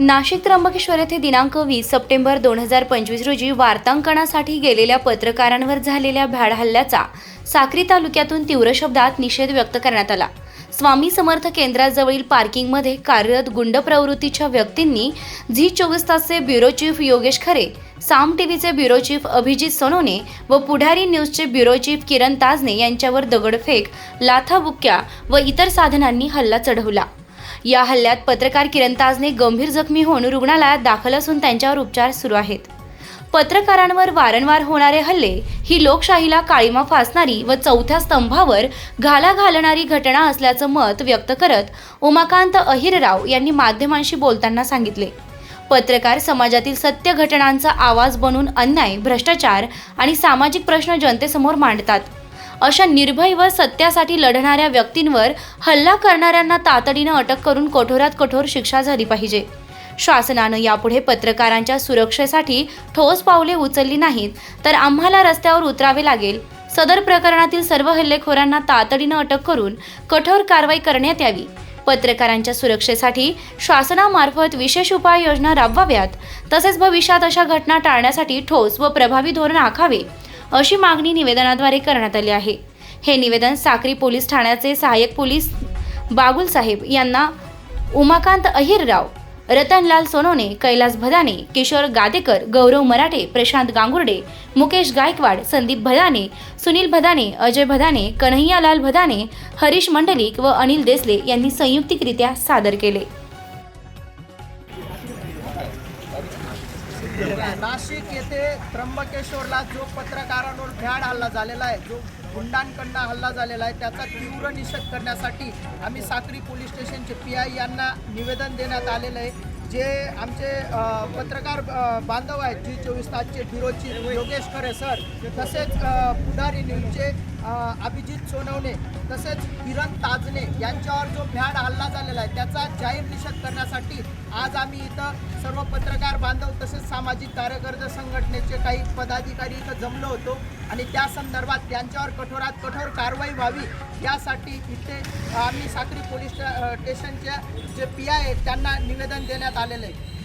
नाशिक त्र्यंबकेश्वर येथे दिनांक वीस सप्टेंबर दोन हजार पंचवीस रोजी वार्तांकनासाठी गेलेल्या पत्रकारांवर झालेल्या भ्याड हल्ल्याचा साक्री तालुक्यातून तीव्र शब्दात निषेध व्यक्त करण्यात आला. स्वामी समर्थ केंद्राजवळील पार्किंगमध्ये कार्यरत गुंड प्रवृत्तीच्या व्यक्तींनी झी चोवीस तासचे ब्युरो चीफ योगेश खरे साम टीव्हीचे ब्युरो चीफ अभिजित सोनोने व पुढारी न्यूजचे ब्युरो चीफ किरण ताजने यांच्यावर दगडफेक लाथाबुक्क्या व इतर साधनांनी हल्ला चढवला. या हल्ल्यात पत्रकार किरण ताजने गंभीर जखमी होऊन रुग्णालयात दाखल असून त्यांच्यावर उपचार सुरू आहेत. पत्रकारांवर वारंवार होणारे हल्ले ही लोकशाहीला काळीमा फासणारी व चौथ्या स्तंभावर घाला घालणारी घटना असल्याचं मत व्यक्त करत उमाकांत अहिरराव यांनी माध्यमांशी बोलताना सांगितले. पत्रकार समाजातील सत्य घटनांचा आवाज बनून अन्याय भ्रष्टाचार आणि सामाजिक प्रश्न जनतेसमोर मांडतात. अशा निर्भय व सत्यासाठी लढणाऱ्या व्यक्तींवर हल्ला करणाऱ्यांना तातडीनं अटक करून कठोरात कठोर शिक्षा झाली पाहिजे. शासनानं यापुढे पत्रकारांच्या सुरक्षेसाठी ठोस पावले उचलली नाहीत तर आम्हाला रस्त्यावर उतरावे लागेल. सदर प्रकरणातील सर्व हल्लेखोरांना तातडीनं अटक करून कठोर कारवाई करण्यात यावी. पत्रकारांच्या सुरक्षेसाठी शासनामार्फत विशेष उपाययोजना राबवाव्यात तसेच भविष्यात अशा घटना टाळण्यासाठी ठोस व प्रभावी धोरण आखावे. अशी मागणी निवेदनाद्वारे करण्यात आली आहे. हे निवेदन साक्री पोलीस ठाण्याचे सहाय्यक पोलीस बागुल साहेब यांना उमाकांत अहिरराव रतनलाल सोनोने कैलास भदाने किशोर गादेकर गौरव मराठे प्रशांत गांगुर्डे मुकेश गायकवाड संदीप भदाने सुनील भदाने अजय भदाने कन्हैयालाल भदाने हरीश मंडलिक व अनिल देसले यांनी संयुक्तिकरित्या सादर केले. नाशिक येथे त्र्यंबकेश्वरला जो पत्रकारांवर भ्याड हल्ला झालेला आहे जो गुंडांकडनं हल्ला झालेला आहे त्याचा तीव्र निषेध करण्यासाठी आम्ही साक्री पोलीस स्टेशनचे पी आय यांना निवेदन देण्यात आलेलं आहे. जे आमचे पत्रकार बांधव आहेत जी चोवीस तासचे ब्युरोची योगेश खरे सर तसेच पुढारी न्यूजचे अभिजित सोनवणे तसेच किरण ताजने यांच्यावर जो भ्याड हल्ला झालेला आहे. त्याचा जाहीर निषेध करण्यासाठी आज आम्ही इथं सर्व पत्रकार बांधव तसेच सामाजिक कार्यकर्ते संघटनेचे काही पदाधिकारी इथं जमलो होतो. आणि त्या संदर्भात त्यांच्यावर कठोरात कठोर कारवाई व्हावी यासाठी इथे आम्ही साक्री पोलीस स्टेशनच्या स्टेशनचे जे पी आय आहेत त्यांना निवेदन देण्यात आलेलं आहे.